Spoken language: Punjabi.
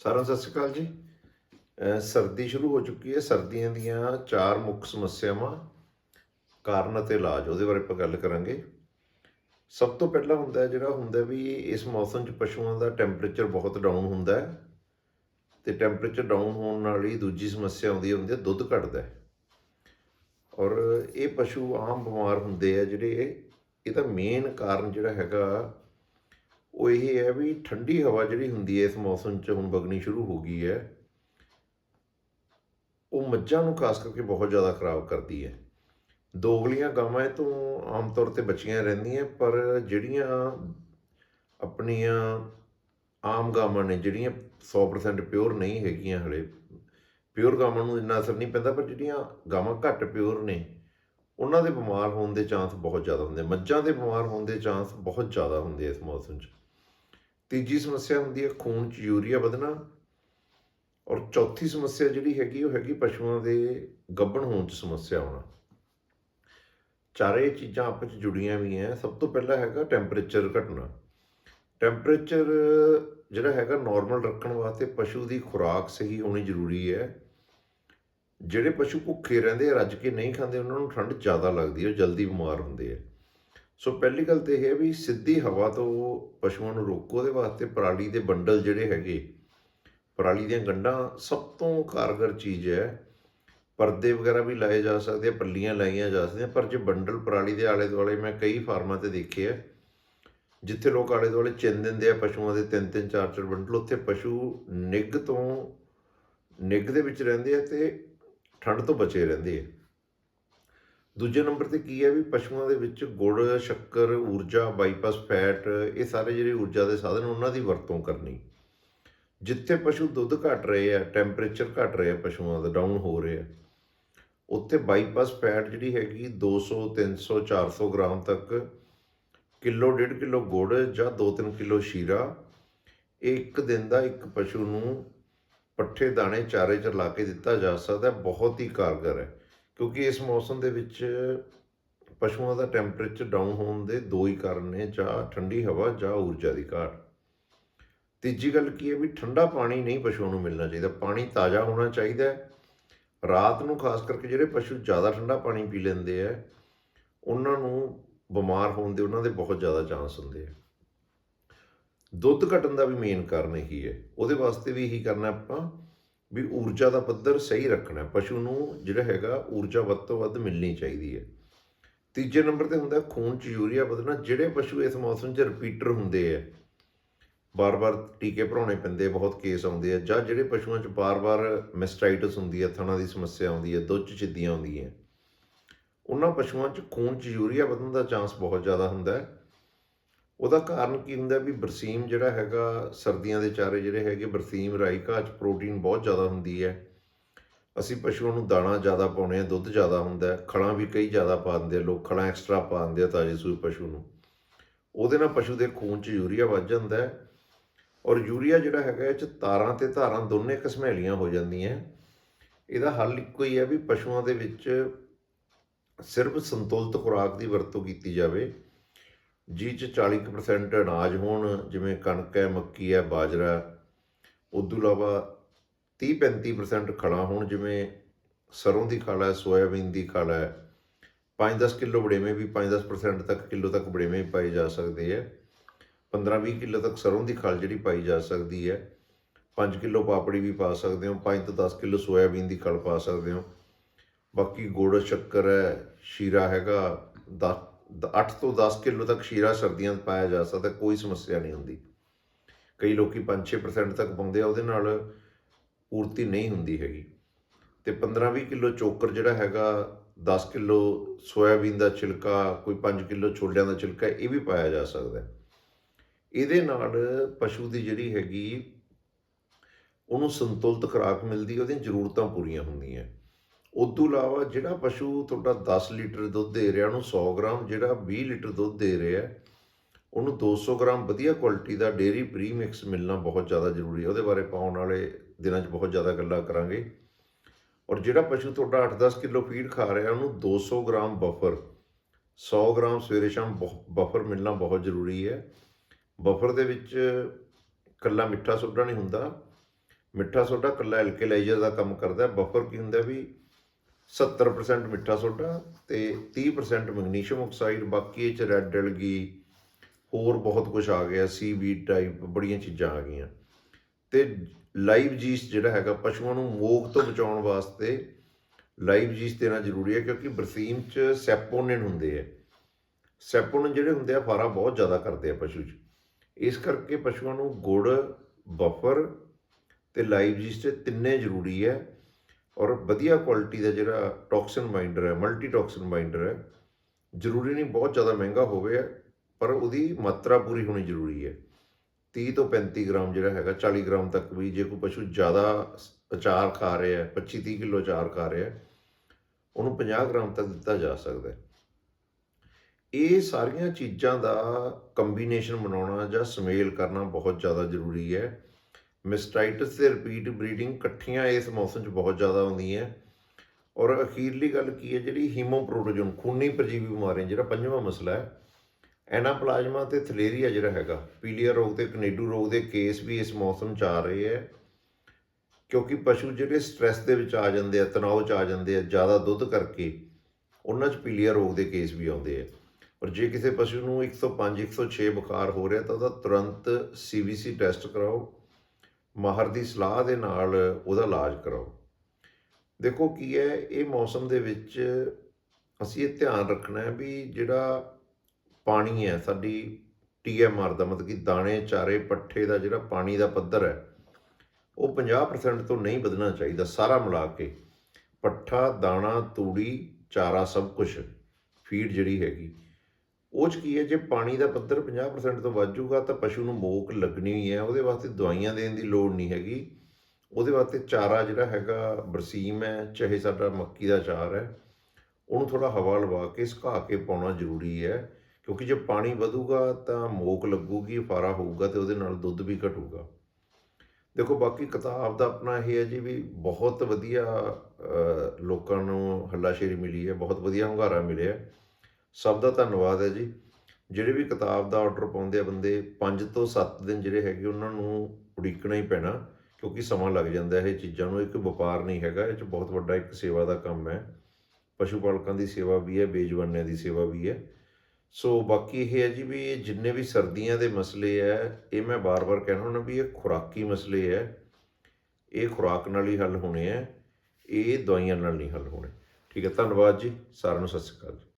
ਸਾਰਿਆਂ ਨੂੰ ਸਤਿ ਸ਼੍ਰੀ ਅਕਾਲ ਜੀ। ਸਰਦੀ ਸ਼ੁਰੂ ਹੋ ਚੁੱਕੀ ਹੈ। ਸਰਦੀਆਂ ਦੀਆਂ ਚਾਰ ਮੁੱਖ ਸਮੱਸਿਆਵਾਂ, ਕਾਰਨ ਅਤੇ ਇਲਾਜ, ਉਹਦੇ ਬਾਰੇ ਆਪਾਂ ਗੱਲ ਕਰਾਂਗੇ। ਸਭ ਤੋਂ ਪਹਿਲਾਂ ਹੁੰਦਾ ਹੈ ਜਿਹੜਾ ਹੁੰਦਾ ਵੀ ਇਸ ਮੌਸਮ 'ਚ ਪਸ਼ੂਆਂ ਦਾ ਟੈਂਪਰੇਚਰ ਬਹੁਤ ਡਾਊਨ ਹੁੰਦਾ ਹੈ ਤੇ ਟੈਂਪਰੇਚਰ ਡਾਊਨ ਹੋਣ ਨਾਲ ਹੀ ਦੂਜੀ ਸਮੱਸਿਆ ਆਉਂਦੀ ਹੁੰਦੀ ਹੈ ਦੁੱਧ ਘਟਦਾ ਹੈ। ਔਰ ਇਹ ਪਸ਼ੂ ਆਮ ਬਿਮਾਰ ਹੁੰਦੇ ਆ ਜਿਹੜੇ ਇਹਦਾ ਮੇਨ ਕਾਰਨ ਜਿਹੜਾ ਹੈਗਾ ਉਹ ਇਹ ਹੈ ਵੀ ਠੰਡੀ ਹਵਾ ਜਿਹੜੀ ਹੁੰਦੀ ਹੈ ਇਸ ਮੌਸਮ 'ਚ ਹੁਣ ਵਗਣੀ ਸ਼ੁਰੂ ਹੋ ਗਈ ਹੈ, ਉਹ ਮੱਝਾਂ ਨੂੰ ਖਾਸ ਕਰਕੇ ਬਹੁਤ ਜ਼ਿਆਦਾ ਖਰਾਬ ਕਰਦੀ ਹੈ। ਦੋਗਲੀਆਂ ਗਾਵਾਂ ਇਹ ਤੋਂ ਆਮ ਤੌਰ ਤੇ ਬਚੀਆਂ ਰਹਿੰਦੀਆਂ, ਪਰ ਜਿਹੜੀਆਂ ਆਪਣੀਆਂ ਆਮ ਗਾਵਾਂ ਨੇ, ਜਿਹੜੀਆਂ 100% ਪਿਓਰ ਨਹੀਂ ਹੈਗੀਆਂ ਹਲੇ, ਪਿਓਰ ਗਾਵਾਂ ਨੂੰ ਇੰਨਾ ਅਸਰ ਨਹੀਂ ਪੈਂਦਾ, ਪਰ ਜਿਹੜੀਆਂ ਗਾਵਾਂ ਘੱਟ ਪਿਓਰ ਨੇ, ਉਹਨਾਂ ਦੇ ਬਿਮਾਰ ਹੋਣ ਦੇ ਚਾਂਸ ਬਹੁਤ ਜ਼ਿਆਦਾ ਹੁੰਦੇ, ਮੱਝਾਂ ਦੇ ਬਿਮਾਰ ਹੋਣ ਦੇ ਚਾਂਸ ਬਹੁਤ ਜ਼ਿਆਦਾ ਹੁੰਦੇ ਇਸ ਮੌਸਮ 'ਚ। ਤੀਜੀ ਸਮੱਸਿਆ ਹੁੰਦੀ ਹੈ ਖੂਨ 'ਚ ਯੂਰੀਆ ਵਧਣਾ ਔਰ ਚੌਥੀ ਸਮੱਸਿਆ ਜਿਹੜੀ ਹੈਗੀ, ਉਹ ਹੈਗੀ ਪਸ਼ੂਆਂ ਦੇ ਗੱਭਣ ਹੋਣ 'ਚ ਸਮੱਸਿਆ ਆਉਣਾ। ਚਾਰੇ ਚੀਜ਼ਾਂ ਆਪਸ 'ਚ ਜੁੜੀਆਂ ਵੀ ਹੈ ਸਭ ਤੋਂ ਪਹਿਲਾਂ ਹੈਗਾ ਟੈਂਪਰੇਚਰ ਘਟਣਾ। ਟੈਂਪਰੇਚਰ ਜਿਹੜਾ ਹੈਗਾ ਨਾਰਮਲ ਰੱਖਣ ਵਾਸਤੇ ਪਸ਼ੂ ਦੀ ਖੁਰਾਕ ਸਹੀ ਹੋਣੀ ਜ਼ਰੂਰੀ ਹੈ। ਜਿਹੜੇ ਪਸ਼ੂ ਭੁੱਖੇ ਰਹਿੰਦੇ ਰੱਜ ਕੇ ਨਹੀਂ ਖਾਂਦੇ, ਉਹਨਾਂ ਨੂੰ ਠੰਡ ਜ਼ਿਆਦਾ ਲੱਗਦੀ ਹੈ, ਉਹ ਜਲਦੀ ਬਿਮਾਰ ਹੁੰਦੇ ਆ। ਸੋ ਪਹਿਲੀ ਗੱਲ ਤੇ ਇਹ ਹੈ ਵੀ ਸਿੱਧੀ ਹਵਾ ਤੋਂ ਪਸ਼ੂਆਂ ਨੂੰ ਰੋਕੋ ਉਹਦੇ ਵਾਸਤੇ ਪਰਾਲੀ ਦੇ ਬੰਡਲ ਜਿਹੜੇ ਹੈਗੇ, ਪਰਾਲੀ ਦੀਆਂ ਗੰਢਾਂ ਸਭ ਤੋਂ ਕਾਰਗਰ ਚੀਜ਼ ਹੈ। ਪਰਦੇ ਵਗੈਰਾ ਵੀ ਲਾਏ ਜਾ ਸਕਦੇ ਆ, ਪੱਲੀਆਂ ਲਾਈਆਂ ਜਾ ਸਕਦੀਆਂ, ਪਰ ਜੇ ਬੰਡਲ ਪਰਾਲੀ ਦੇ ਆਲੇ ਦੁਆਲੇ ਮੈਂ ਕਈ ਫਾਰਮਾਂ ਤੇ ਦੇਖੇ ਆ, ਜਿੱਥੇ ਲੋਕ ਆਲੇ ਦੁਆਲੇ ਚਿੰਨ ਦਿੰਦੇ ਆ ਪਸ਼ੂਆਂ ਦੇ ਤਿੰਨ ਤਿੰਨ, ਚਾਰ ਚਾਰ ਬੰਡਲ, ਉੱਥੇ ਪਸ਼ੂ ਨਿੱਘ ਤੋਂ ਨਿੱਘ ਦੇ ਵਿੱਚ ਰਹਿੰਦੇ ਆ ਤੇ ਠੰਡ ਤੋਂ ਬਚੇ ਰਹਿੰਦੇ ਆ। ਦੂਜੇ ਨੰਬਰ ਤੇ ਕੀ ਹੈ ਵੀ ਪਸ਼ੂਆਂ ਦੇ ਵਿੱਚ ਗੁੜ, ਸ਼ੱਕਰ, ਊਰਜਾ, ਬਾਈਪਾਸ ਫੈਟ, ਇਹ ਸਾਰੇ ਜਿਹੜੇ ਊਰਜਾ ਦੇ ਸਾਧਨ ਉਹਨਾਂ ਦੀ ਵਰਤੋਂ ਕਰਨੀ। ਜਿੱਥੇ ਪਸ਼ੂ ਦੁੱਧ ਘਟ ਰਹੇ ਆ, ਟੈਂਪਰੇਚਰ ਘਟ ਰਿਹਾ ਪਸ਼ੂਆਂ ਦਾ, ਡਾਊਨ ਹੋ ਰਿਹਾ ਉੱਥੇ ਬਾਈਪਾਸ ਫੈਟ ਜਿਹੜੀ ਹੈਗੀ 200 300 400 ਗ੍ਰਾਮ ਤੱਕ, ਕਿਲੋ, ਡੇਢ ਕਿਲੋ ਗੁੜ ਜਾਂ 2-3 ਕਿਲੋ ਸ਼ੀਰਾ, ਇਹ ਇੱਕ ਦਿਨ ਦਾ ਇੱਕ ਪਸ਼ੂ ਨੂੰ ਪੱਠੇ, ਦਾਣੇ, ਚਾਰੇ ਚ ਲਾ ਕੇ ਦਿੱਤਾ ਜਾ ਸਕਦਾ, ਬਹੁਤ ਹੀ ਕਾਰਗਰ ਹੈ। ਕਿਉਂਕਿ ਇਸ ਮੌਸਮ ਦੇ ਵਿੱਚ ਪਸ਼ੂਆਂ ਦਾ ਟੈਂਪਰੇਚਰ ਡਾਊਨ ਹੋਣ ਦੇ ਦੋ ਹੀ ਕਾਰਨ ਨੇ, ਜਾਂ ਠੰਡੀ ਹਵਾ ਜਾਂ ਊਰਜਾ ਦੀ ਘਾਟ। ਤੀਜੀ ਗੱਲ ਕੀ ਹੈ ਵੀ ਠੰਡਾ ਪਾਣੀ ਨਹੀਂ ਪਸ਼ੂਆਂ ਨੂੰ ਮਿਲਣਾ ਚਾਹੀਦਾ। ਪਾਣੀ ਤਾਜ਼ਾ ਹੋਣਾ ਚਾਹੀਦਾ ਰਾਤ ਨੂੰ ਖਾਸ ਕਰਕੇ ਜਿਹੜੇ ਪਸ਼ੂ ਜ਼ਿਆਦਾ ਠੰਡਾ ਪਾਣੀ ਪੀ ਲੈਂਦੇ ਆ, ਉਹਨਾਂ ਨੂੰ ਬਿਮਾਰ ਹੋਣ ਦੇ ਉਹਨਾਂ ਦੇ ਬਹੁਤ ਜ਼ਿਆਦਾ ਚਾਂਸ ਹੁੰਦੇ ਆ। ਦੁੱਧ ਘਟਣ ਦਾ ਵੀ ਮੇਨ ਕਾਰਨ ਇਹੀ ਹੈ। ਉਹਦੇ ਵਾਸਤੇ ਵੀ ਇਹੀ ਕਰਨਾ ਆਪਾਂ ਵੀ ਊਰਜਾ ਦਾ ਪੱਧਰ ਸਹੀ ਰੱਖਣਾ ਪਸ਼ੂ ਨੂੰ ਜਿਹੜਾ ਹੈਗਾ ਊਰਜਾ ਵੱਧ ਤੋਂ ਵੱਧ ਮਿਲਣੀ ਚਾਹੀਦੀ ਹੈ। ਤੀਜੇ ਨੰਬਰ ਤੇ ਹੁੰਦਾ ਖੂਨ 'ਚ ਯੂਰੀਆ ਵਧਣਾ। ਜਿਹੜੇ ਪਸ਼ੂ ਇਸ ਮੌਸਮ 'ਚ ਰਿਪੀਟਰ ਹੁੰਦੇ ਆ, ਬਾਰ-ਬਾਰ ਟੀਕੇ ਭਰਾਉਣੇ ਪੈਂਦੇ ਬਹੁਤ ਕੇਸ ਆਉਂਦੇ ਆ, ਜਾਂ ਜਿਹੜੇ ਪਸ਼ੂਆਂ 'ਚ ਬਾਰ-ਬਾਰ ਮੈਸਟਾਈਟਸ ਹੁੰਦੀ ਹੈ ਥਣਾ ਦੀ ਸਮੱਸਿਆ ਆਉਂਦੀ ਹੈ ਦੁੱਧ 'ਚ ਛਿੱਦੀਆਂ ਆਉਂਦੀਆਂ, ਉਹਨਾਂ ਪਸ਼ੂਆਂ 'ਚ ਖੂਨ 'ਚ ਯੂਰੀਆ ਵਧਣ ਦਾ ਚਾਂਸ ਬਹੁਤ ਜ਼ਿਆਦਾ ਹੁੰਦਾ ਹੈ। ਉਹਦਾ ਕਾਰਨ ਕੀ ਹੁੰਦਾ ਵੀ ਬਰਸੀਮ ਜਿਹੜਾ ਹੈਗਾ, ਸਰਦੀਆਂ ਦੇ ਚਾਰੇ ਜਿਹੜੇ ਹੈਗੇ ਬਰਸੀਮ ਰਾਈ ਘਾਹ 'ਚ ਪ੍ਰੋਟੀਨ ਬਹੁਤ ਜ਼ਿਆਦਾ ਹੁੰਦੀ ਹੈ। ਅਸੀਂ ਪਸ਼ੂਆਂ ਨੂੰ ਦਾਣਾ ਜ਼ਿਆਦਾ ਪਾਉਣੇ ਆ ਦੁੱਧ ਜ਼ਿਆਦਾ ਹੁੰਦਾ ਖਲਾਂ ਵੀ ਕਈ ਜ਼ਿਆਦਾ ਪਾ ਦਿੰਦੇ ਆ ਲੋਕ, ਖਲਾਂ ਐਕਸਟਰਾ ਪਾ ਦਿੰਦੇ ਆ ਤਾਜ਼ੇ ਸੂਈ ਪਸ਼ੂ ਨੂੰ। ਉਹਦੇ ਨਾਲ ਪਸ਼ੂ ਦੇ ਖੂਨ 'ਚ ਯੂਰੀਆ ਵੱਧ ਜਾਂਦਾ ਹੈ ਔਰ ਯੂਰੀਆ ਜਿਹੜਾ ਹੈਗਾ ਇਹ 'ਚ ਤਾਰਾਂ ਤੇ ਧਾਰਾਂ ਦੋਨੇ ਘਸਮੈਲੀਆਂ ਹੋ ਜਾਂਦੀਆਂ ਇਹਦਾ ਹੱਲ ਇੱਕੋ ਹੀ ਹੈ ਵੀ ਪਸ਼ੂਆਂ ਦੇ ਵਿੱਚ ਸਿਰਫ ਸੰਤੁਲਿਤ ਖੁਰਾਕ ਦੀ ਵਰਤੋਂ ਕੀਤੀ ਜਾਵੇ। ਜੀ 'ਚ 40% ਅਨਾਜ ਹੋਣ, ਜਿਵੇਂ ਕਣਕ ਹੈ, ਮੱਕੀ ਹੈ, ਬਾਜਰਾ ਉਦੋਂ ਇਲਾਵਾ 30-35% ਖਲਾਂ ਹੋਣ, ਜਿਵੇਂ ਸਰੋਂ ਦੀ ਖਲ ਹੈ, ਸੋਇਆਬੀਨ ਦੀ ਖਲ ਹੈ 5-10 ਕਿਲੋ ਬੜੇਵੇਂ ਵੀ 5-10% ਤੱਕ, ਕਿਲੋ ਤੱਕ ਬੜੇਵੇਂ ਪਾਏ ਜਾ ਸਕਦੇ ਹੈ। 15-20 ਕਿਲੋ ਤੱਕ ਸਰੋਂ ਦੀ ਖਲ ਜਿਹੜੀ ਪਾਈ ਜਾ ਸਕਦੀ ਹੈ। 5 ਕਿਲੋ ਪਾਪੜੀ ਵੀ ਪਾ ਸਕਦੇ ਹੋ 5 ਤੋਂ 10 ਕਿਲੋ ਸੋਇਆਬੀਨ ਦੀ ਖਲ ਪਾ ਸਕਦੇ ਹੋ। ਬਾਕੀ ਗੁੜ, ਸ਼ੱਕਰ ਹੈ, ਸ਼ੀਰਾ ਹੈਗਾ 10 8 ਤੋਂ 10 ਕਿਲੋ ਤੱਕ ਸ਼ੀਰਾ ਸਰਦੀਆਂ 'ਚ ਪਾਇਆ ਜਾ ਸਕਦਾ, ਕੋਈ ਸਮੱਸਿਆ ਨਹੀਂ ਹੁੰਦੀ। ਕਈ ਲੋਕੀ 5-6% ਤੱਕ ਪਾਉਂਦੇ ਆ, ਉਹਦੇ ਨਾਲ ਪੂਰਤੀ ਨਹੀਂ ਹੁੰਦੀ ਹੈਗੀ। ਤੇ 15-20 ਕਿਲੋ ਚੋਕਰ ਜਿਹੜਾ ਹੈਗਾ 10 ਕਿਲੋ ਸੋਇਆਬੀਨ ਦਾ ਛਿਲਕਾ, ਕੋਈ 5 ਕਿਲੋ ਛੋਲਿਆਂ ਦਾ ਛਿਲਕਾ, ਇਹ ਵੀ ਪਾਇਆ ਜਾ ਸਕਦਾ। ਇਹਦੇ ਨਾਲ ਪਸ਼ੂ ਦੀ ਜਿਹੜੀ ਹੈਗੀ, ਉਹਨੂੰ ਸੰਤੁਲਿਤ ਖੁਰਾਕ ਮਿਲਦੀ, ਉਹਦੀਆਂ ਜ਼ਰੂਰਤਾਂ ਪੂਰੀਆਂ ਹੁੰਦੀਆਂ। ਉਦੋਂ ਇਲਾਵਾ ਜਿਹੜਾ ਪਸ਼ੂ ਤੁਹਾਡਾ 10 ਲੀਟਰ ਦੁੱਧ ਦੇ ਰਿਹਾ, ਉਹਨੂੰ 100 ਗ੍ਰਾਮ ਜਿਹੜਾ 20 ਲੀਟਰ ਦੁੱਧ ਦੇ ਰਿਹਾ ਉਹਨੂੰ 200 ਗ੍ਰਾਮ ਵਧੀਆ ਕੁਆਲਿਟੀ ਦਾ ਡੇਰੀ ਪ੍ਰੀਮਿਕਸ ਮਿਲਣਾ ਬਹੁਤ ਜ਼ਿਆਦਾ ਜ਼ਰੂਰੀ ਹੈ। ਉਹਦੇ ਬਾਰੇ ਪਾਉਣ ਵਾਲੇ ਦਿਨਾਂ 'ਚ ਬਹੁਤ ਜ਼ਿਆਦਾ ਗੱਲਾਂ ਕਰਾਂਗੇ। ਔਰ ਜਿਹੜਾ ਪਸ਼ੂ ਤੁਹਾਡਾ 8-10 ਕਿਲੋ ਫੀਡ ਖਾ ਰਿਹਾ ਉਹਨੂੰ 200 ਗ੍ਰਾਮ ਬਫਰ 100 ਗ੍ਰਾਮ ਸਵੇਰੇ ਸ਼ਾਮ ਬਫਰ ਮਿਲਣਾ ਬਹੁਤ ਜ਼ਰੂਰੀ ਹੈ। ਬਫਰ ਦੇ ਵਿੱਚ ਕੱਲਾ ਮਿੱਠਾ ਸੋਡਾ ਨਹੀਂ ਹੁੰਦਾ। ਮਿੱਠਾ ਸੋਡਾ ਕੱਲਾ ਐਲਕਲਾਈਜ਼ਰ ਦਾ ਕੰਮ ਕਰਦਾ ਬਫਰ ਕੀ ਹੁੰਦਾ ਵੀ 70% ਮਿੱਠਾ ਸੋਡਾ ਤੇ 30% ਮੈਗਨੀਸ਼ੀਅਮ ਆਕਸਾਈਡ, ਬਾਕੀ ਇਹ ਚ ਰੈੱਡ ਐਲਗੀ ਹੋਰ ਬਹੁਤ ਕੁਝ ਆ ਗਿਆ ਸੀ ਵੀ ਟਾਈਪ ਬੜੀਆਂ ਚੀਜ਼ਾਂ ਆ ਗਈਆਂ। ਤੇ ਲਾਈਵ ਜੀਸ ਜਿਹੜਾ ਹੈਗਾ, ਪਸ਼ੂਆਂ ਨੂੰ ਮੋਗ ਤੋਂ ਬਚਾਉਣ ਵਾਸਤੇ ਲਾਈਵ ਜੀਸ ਦੇਣਾ ਜ਼ਰੂਰੀ ਹੈ, ਕਿਉਂਕਿ ਬਰਸੀਮ ਚ ਸੈਪੋਨਿਨ ਹੁੰਦੇ ਆ। ਸੈਪੋਨਿਨ ਜਿਹੜੇ ਹੁੰਦੇ ਆ, ਫਾਰਾ ਬਹੁਤ ਜ਼ਿਆਦਾ ਕਰਦੇ ਆ ਪਸ਼ੂ 'ਚ। ਇਸ ਕਰਕੇ ਪਸ਼ੂਆਂ ਨੂੰ ਗੁੜ, ਬਫਰ ਤੇ ਲਾਈਵ ਜੀਸ ਇਹ ਤਿੰਨੇ ਜ਼ਰੂਰੀ ਹੈ। ਔਰ ਵਧੀਆ ਕੁਆਲਿਟੀ ਦਾ ਜਿਹੜਾ ਟੌਕਸਿਨ ਬਾਈਂਡਰ ਹੈ ਮਲਟੀ ਟੌਕਸਿਨ ਬਾਈਂਡਰ ਹੈ, ਜ਼ਰੂਰੀ ਨਹੀਂ ਬਹੁਤ ਜ਼ਿਆਦਾ ਮਹਿੰਗਾ ਹੋਵੇ, ਪਰ ਉਹਦੀ ਮਾਤਰਾ ਪੂਰੀ ਹੋਣੀ ਜ਼ਰੂਰੀ ਹੈ। 30 ਤੋਂ 35 ਗ੍ਰਾਮ ਜਿਹੜਾ ਹੈਗਾ 40 ਗ੍ਰਾਮ ਤੱਕ ਵੀ ਜੇ ਕੋਈ ਪਸ਼ੂ ਜ਼ਿਆਦਾ ਅਚਾਰ ਖਾ ਰਿਹਾ ਹੈ 25 30 ਕਿਲੋ ਅਚਾਰ ਖਾ ਰਿਹਾ ਹੈ, ਉਹਨੂੰ 50 ਗ੍ਰਾਮ ਤੱਕ ਦਿੱਤਾ ਜਾ ਸਕਦਾ ਹੈ। ਇਹ ਸਾਰੀਆਂ ਚੀਜ਼ਾਂ ਦਾ ਕੰਬੀਨੇਸ਼ਨ ਬਣਾਉਣਾ ਜਾਂ ਸਮੇਲ ਕਰਨਾ ਬਹੁਤ ਜ਼ਿਆਦਾ ਜ਼ਰੂਰੀ ਹੈ। ਮਿਸਟਾਈਟਸ ਤੇ ਰਿਪੀਟ ਬਰੀਡਿੰਗ ਇਕੱਠੀਆਂ ਇਸ ਮੌਸਮ 'ਚ ਬਹੁਤ ਜ਼ਿਆਦਾ ਹੁੰਦੀਆਂ। ਔਰ ਅਖੀਰਲੀ ਗੱਲ ਕੀ ਹੈ, ਜਿਹੜੀ ਹੀਮੋਪ੍ਰੋਟੋਜਨ, ਖੂਨੀ ਪਰਜੀਵੀ ਬਿਮਾਰੀਆਂ, ਜਿਹੜਾ ਪੰਜਵਾਂ ਮਸਲਾ ਹੈ, ਐਨਾਪਲਾਜ਼ਮਾ ਤੇ ਥਲੇਰੀਆ ਜਿਹੜਾ ਹੈਗਾ, ਪੀਲੀਆ ਰੋਗ ਤੇ ਕਨੇਡੂ ਰੋਗ ਦੇ ਕੇਸ ਵੀ ਇਸ ਮੌਸਮ 'ਚ ਆ ਰਹੇ ਹੈ। ਕਿਉਂਕਿ ਪਸ਼ੂ ਜਿਹੜੇ ਸਟ੍ਰੈਸ ਦੇ ਵਿੱਚ ਆ ਜਾਂਦੇ ਆ, ਤਣਾਅ 'ਚ ਆ ਜਾਂਦੇ ਆ, ਜ਼ਿਆਦਾ ਦੁੱਧ ਕਰਕੇ, ਉਹਨਾਂ 'ਚ ਪੀਲੀਆ ਰੋਗ ਦੇ ਕੇਸ ਵੀ ਆਉਂਦੇ ਆ। ਔਰ ਜੇ ਕਿਸੇ ਪਸ਼ੂ ਨੂੰ 105 106 ਬੁਖਾਰ ਹੋ ਰਿਹਾ ਤਾਂ ਉਹਦਾ ਤੁਰੰਤ ਸੀਵੀਸੀ ਟੈਸਟ ਕਰਾਓ। ਮਾਹਰ ਦੀ ਸਲਾਹ ਦੇ ਨਾਲ ਉਹਦਾ ਇਲਾਜ ਕਰਾਓ। ਦੇਖੋ ਕੀ ਹੈ, ਇਹ ਮੌਸਮ ਦੇ ਵਿੱਚ ਅਸੀਂ ਇਹ ਧਿਆਨ ਰੱਖਣਾ ਹੈ ਵੀ ਜਿਹੜਾ ਪਾਣੀ ਹੈ, ਸਾਡੀ ਟੀਐਮਆਰ ਦਾ ਮਤਲਬ ਕਿ ਦਾਣੇ, ਚਾਰੇ, ਪੱਠੇ ਦਾ ਜਿਹੜਾ ਪਾਣੀ ਦਾ ਪੱਧਰ ਹੈ, ਉਹ 50% ਤੋਂ ਨਹੀਂ ਵਧਣਾ ਚਾਹੀਦਾ, ਸਾਰਾ ਮਿਲਾ ਕੇ। ਪੱਠਾ, ਦਾਣਾ, ਤੂੜੀ, ਚਾਰਾ ਸਭ ਕੁਝ ਫੀਡ ਜਿਹੜੀ ਹੈਗੀ। ਉਹ 'ਚ ਕੀ ਹੈ, ਜੇ ਪਾਣੀ ਦਾ ਪੱਧਰ 50% ਤੋਂ ਵੱਧ ਜਾਊਗਾ, ਤਾਂ ਪਸ਼ੂ ਨੂੰ ਮੋਕ ਲੱਗਣੀ ਹੀ ਹੈ। ਉਹਦੇ ਵਾਸਤੇ ਦਵਾਈਆਂ ਦੇਣ ਦੀ ਲੋੜ ਨਹੀਂ ਹੈਗੀ। ਉਹਦੇ ਵਾਸਤੇ ਚਾਰਾ ਜਿਹੜਾ ਹੈਗਾ, ਬਰਸੀਮ ਹੈ, ਚਾਹੇ ਸਾਡਾ ਮੱਕੀ ਦਾ ਚਾਰ ਹੈ, ਉਹਨੂੰ ਥੋੜਾ ਹਵਾ ਲਵਾ ਕੇ, ਸੁਕਾ ਕੇ ਪਾਉਣਾ ਜ਼ਰੂਰੀ ਹੈ। ਕਿਉਂਕਿ ਜੇ ਪਾਣੀ ਵਧੂਗਾ, ਤਾਂ ਮੋਕ ਲੱਗੂਗੀ, ਫਾਰਾ ਹੋਊਗਾ ਤੇ ਉਹਦੇ ਨਾਲ ਦੁੱਧ ਵੀ ਘਟੂਗਾ। ਦੇਖੋ, ਬਾਕੀ ਕਿਤਾਬ ਦਾ ਆਪਣਾ ਇਹ ਹੈ ਜੀ ਵੀ ਬਹੁਤ ਵਧੀਆ ਲੋਕਾਂ ਨੂੰ ਹੱਲਾਸ਼ੇਰੀ ਮਿਲੀ ਹੈ, ਬਹੁਤ ਵਧੀਆ ਹੁੰਗਾਰਾ ਮਿਲਿਆ। ਸਭ ਦਾ ਧੰਨਵਾਦ ਹੈ ਜੀ। ਜਿਹੜੇ ਵੀ ਕਿਤਾਬ ਦਾ ਆਰਡਰ ਪਾਉਂਦੇ ਆ ਬੰਦੇ 5 ਤੋਂ 7 ਦਿਨ ਜਿਹੜੇ ਹੈਗੇ ਉਹਨਾਂ ਨੂੰ ਉਡੀਕਣਾ ਹੀ ਪੈਣਾ, ਕਿਉਂਕਿ ਸਮਾਂ ਲੱਗ ਜਾਂਦਾ ਹੈ, ਇਹ ਚੀਜ਼ਾਂ ਨੂੰ। ਇੱਕ ਵਪਾਰ ਨਹੀਂ ਹੈਗਾ, ਇਹ ਚ ਬਹੁਤ ਵੱਡਾ ਇੱਕ ਸੇਵਾ ਦਾ ਕੰਮ ਹੈ। ਪਸ਼ੂ ਪਾਲਕਾਂ ਦੀ ਸੇਵਾ ਵੀ ਹੈ, ਬੇਜਵਾਨਿਆਂ ਦੀ ਸੇਵਾ ਵੀ ਹੈ। ਸੋ ਬਾਕੀ ਇਹ ਹੈ ਜੀ ਵੀ ਇਹ ਜਿੰਨੇ ਵੀ ਸਰਦੀਆਂ ਦੇ ਮਸਲੇ ਹੈ, ਇਹ ਮੈਂ ਬਾਰ-ਬਾਰ ਕਹਿਣਾ ਹੁੰਦਾ ਵੀ ਇਹ ਖੁਰਾਕੀ ਮਸਲੇ ਹੈ। ਇਹ ਖੁਰਾਕ ਨਾਲ ਹੀ ਹੱਲ ਹੋਣੇ ਹੈ, ਇਹ ਦਵਾਈਆਂ ਨਾਲ ਨਹੀਂ ਹੱਲ ਹੋਣੇ। ਠੀਕ ਹੈ, ਧੰਨਵਾਦ ਜੀ। ਸਾਰਿਆਂ ਨੂੰ ਸਤਿ ਸ਼੍ਰੀ ਅਕਾਲ ਜੀ।